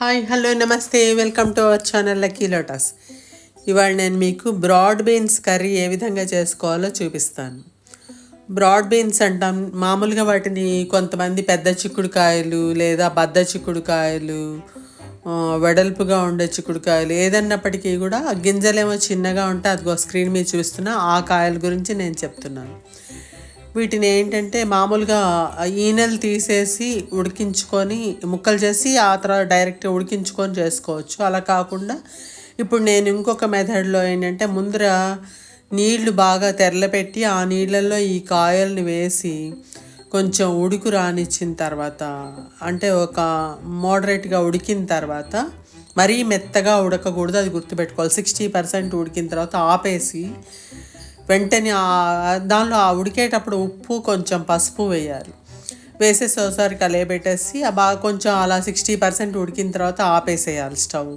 Hi hello నమస్తే. Welcome to our channel lucky lotus. ఇవాళ నేను మీకు బ్రాడ్ బీన్స్ కర్రీ ఏ విధంగా చేసుకోవాలో చూపిస్తాను. బ్రాడ్ బీన్స్ అంటాం మామూలుగా వాటిని కొంతమంది పెద్ద చిక్కుడుకాయలు లేదా బద్ద చిక్కుడుకాయలు వెడల్పుగా ఉండే చిక్కుడుకాయలు ఏదన్నప్పటికీ కూడా గింజలేమో చిన్నగా ఉంటే అదిగో స్క్రీన్ మీద చూస్తున్నా ఆ కాయల గురించి నేను చెప్తున్నాను. వీటిని ఏంటంటే మామూలుగా ఈనెలు తీసేసి ఉడికించుకొని ముక్కలు చేసి ఆ తర్వాత డైరెక్ట్ ఉడికించుకొని చేసుకోవచ్చు. అలా కాకుండా ఇప్పుడు నేను ఇంకొక మెథడ్లో ఏంటంటే ముందర నీళ్ళు బాగా తెరలపెట్టి ఆ నీళ్ళల్లో ఈ కాయల్ని వేసి కొంచెం ఉడుకు రానిచ్చిన తర్వాత అంటే ఒక మోడరేట్గా ఉడికిన తర్వాత మరీ మెత్తగా ఉడకకూడదు అది గుర్తుపెట్టుకోవాలి. సిక్స్టీ పర్సెంట్ ఉడికిన తర్వాత ఆపేసి వెంటనే దానిలో ఆ ఉడికేటప్పుడు ఉప్పు కొంచెం పసుపు వేయాలి. వేసేసి ఒకసారి కలియబెట్టేసి బాగా కొంచెం అలా సిక్స్టీ పర్సెంట్ ఉడికిన తర్వాత ఆపేసేయాలి స్టవ్.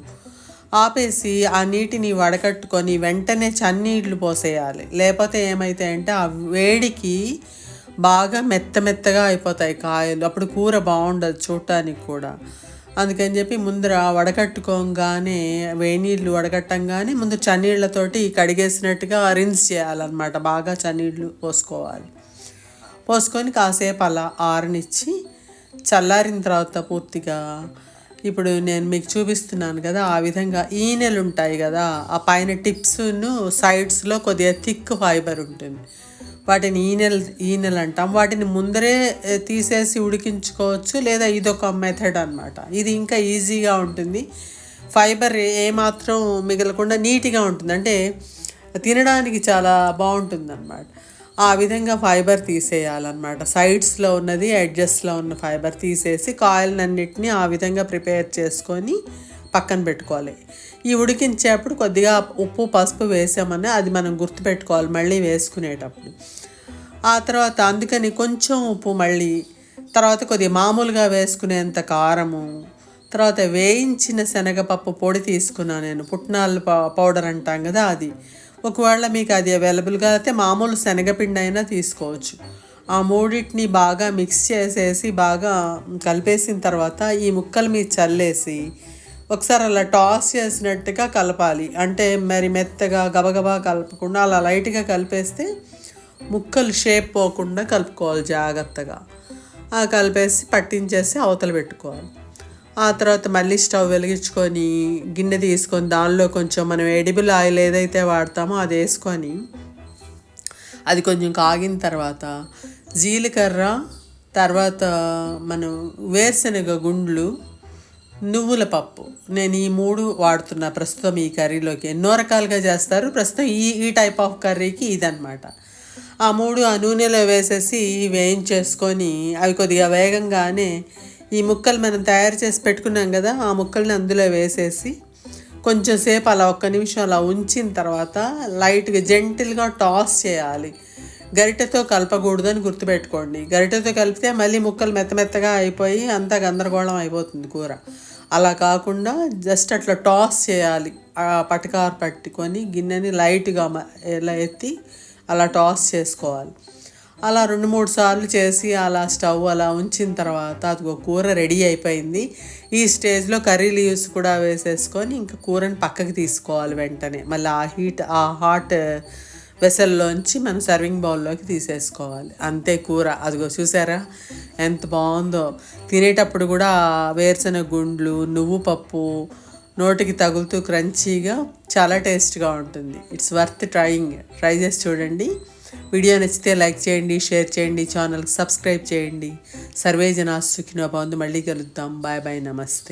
ఆపేసి ఆ నీటిని వడకట్టుకొని వెంటనే చన్నీళ్ళు పోసేయాలి. లేకపోతే ఏమైతాయంటే ఆ వేడికి బాగా మెత్త మెత్తగా అయిపోతాయి కాయలు. అప్పుడు కూర బాగుండదు చూడటానికి కూడా. అందుకని చెప్పి ముందర వడకట్టుకోగానే వేనీళ్ళు వడకట్టంగానే ముందు చన్నీళ్ళతోటి కడిగేసినట్టుగా రిన్స్ చేయాలన్నమాట. బాగా చన్నీళ్ళు పోసుకోవాలి. పోసుకొని కాసేపు అలా ఆరనిచ్చి చల్లారిన తర్వాత పూర్తిగా ఇప్పుడు నేను మీకు చూపిస్తున్నాను కదా ఆ విధంగా ఈనెలు ఉంటాయి కదా ఆ పైన టిప్స్ను సైడ్స్లో కొద్దిగా థిక్ ఫైబర్ ఉంటుంది. వాటిని ఈనెల్ ఈనెలు అంటాం. వాటిని ముందరే తీసేసి ఉడికించుకోవచ్చు లేదా ఇదొక మెథడ్ అనమాట ఇది ఇంకా ఈజీగా ఉంటుంది. ఫైబర్ ఏమాత్రం మిగలకుండా నీట్గా ఉంటుంది. అంటే తినడానికి చాలా బాగుంటుంది అనమాట ఆ విధంగా ఫైబర్ తీసేయాలన్నమాట. సైడ్స్లో ఉన్నది ఎడ్జస్ట్లో ఉన్న ఫైబర్ తీసేసి కాయలన్నిటిని ఆ విధంగా ప్రిపేర్ చేసుకొని పక్కన పెట్టుకోవాలి. ఈ ఉడికించేప్పుడు కొద్దిగా ఉప్పు పసుపు వేసామని అది మనం గుర్తుపెట్టుకోవాలి మళ్ళీ వేసుకునేటప్పుడు. ఆ తర్వాత అందుకని కొంచెం ఉప్పు మళ్ళీ తర్వాత కొద్దిగా మామూలుగా వేసుకునేంత కారము తర్వాత వేయించిన శనగపప్పు పొడి తీసుకున్నాను నేను పుట్నాల పౌడర్ అంటాం కదా అది. ఒకవేళ మీకు అది అవైలబుల్గా అయితే మామూలు శనగపిండి అయినా తీసుకోవచ్చు. ఆ మూడింటిని బాగా మిక్స్ చేసేసి బాగా కలిపేసిన తర్వాత ఈ ముక్కలు మీరు చల్లేసి ఒకసారి అలా టాస్ చేసినట్టుగా కలపాలి. అంటే మరి మెత్తగా గబగబా కలపకుండా అలా లైట్గా కలిపేస్తే ముక్కలు షేప్ పోకుండా కలుపుకోవాలి జాగ్రత్తగా. ఆ కలిపేసి పట్టించేసి అవతల పెట్టుకోవాలి. ఆ తర్వాత మళ్ళీ స్టవ్ వెలిగించుకొని గిన్నె తీసుకొని దానిలో కొంచెం మనం ఎడిబుల్ ఆయిల్ ఏదైతే వాడతామో అది వేసుకొని అది కొంచెం కాగిన తర్వాత జీలకర్ర తర్వాత మనం వేరుశనగ గుండ్లు నువ్వుల పప్పు. నేను ఈ మూడు వాడుతున్నా. ప్రస్తుతం ఈ కర్రీలోకి ఎన్నో రకాలుగా చేస్తారు. ప్రస్తుతం ఈ ఈ టైప్ ఆఫ్ కర్రీకి ఇదనమాట ఆ మూడు ఆ నూనెలో వేసేసి వేయించేసుకొని అవి కొద్దిగా వేగంగానే ఈ ముక్కలు మనం తయారు చేసి పెట్టుకున్నాం కదా ఆ ముక్కల్ని అందులో వేసేసి కొంచెం సేపు అలా ఒక్క నిమిషం అలా ఉంచిన తర్వాత లైట్గా జెంటిల్గా టాస్ చేయాలి. గరిటెతో కలపకూడదని గుర్తుపెట్టుకోండి. గరిటెతో కలిపితే మళ్ళీ ముక్కలు మెత్త మెత్తగా అయిపోయి అంతా గందరగోళం అయిపోతుంది కూర. అలా కాకుండా జస్ట్ అట్లా టాస్ చేయాలి. ఆ పటకారు పట్టుకొని గిన్నెని లైట్గా ఎలా ఎత్తి అలా టాస్ చేసుకోవాలి. అలా రెండు మూడు సార్లు చేసి అలా స్టవ్ అలా ఉంచిన తర్వాత అది కూర రెడీ అయిపోయింది. ఈ స్టేజ్లో కర్రీ లీవ్స్ కూడా వేసేసుకొని ఇంకా కూరని పక్కకి తీసుకోవాలి వెంటనే. మళ్ళీ ఆ హీట్ ఆ హాట్ వెసల్లోంచి మనం సర్వింగ్ బౌల్లోకి తీసేసుకోవాలి. అంతే కూర. అదిగో చూసారా? ఎంత బాగుందో. తినేటప్పుడు కూడా వేరుశెనగ వేరుశనగ గుండ్లు నువ్వు పప్పు నోటికి తగులుతూ క్రంచీగా చాలా టేస్ట్గా ఉంటుంది. ఇట్స్ వర్త్ ట్రయింగ్ ట్రై చేసి చూడండి. వీడియో నచ్చితే లైక్ చేయండి షేర్ చేయండి ఛానల్కి సబ్స్క్రైబ్ చేయండి. సర్వేజనా సుఖినో బాగుంది మళ్ళీ కలుద్దాం. Bye bye. నమస్తే.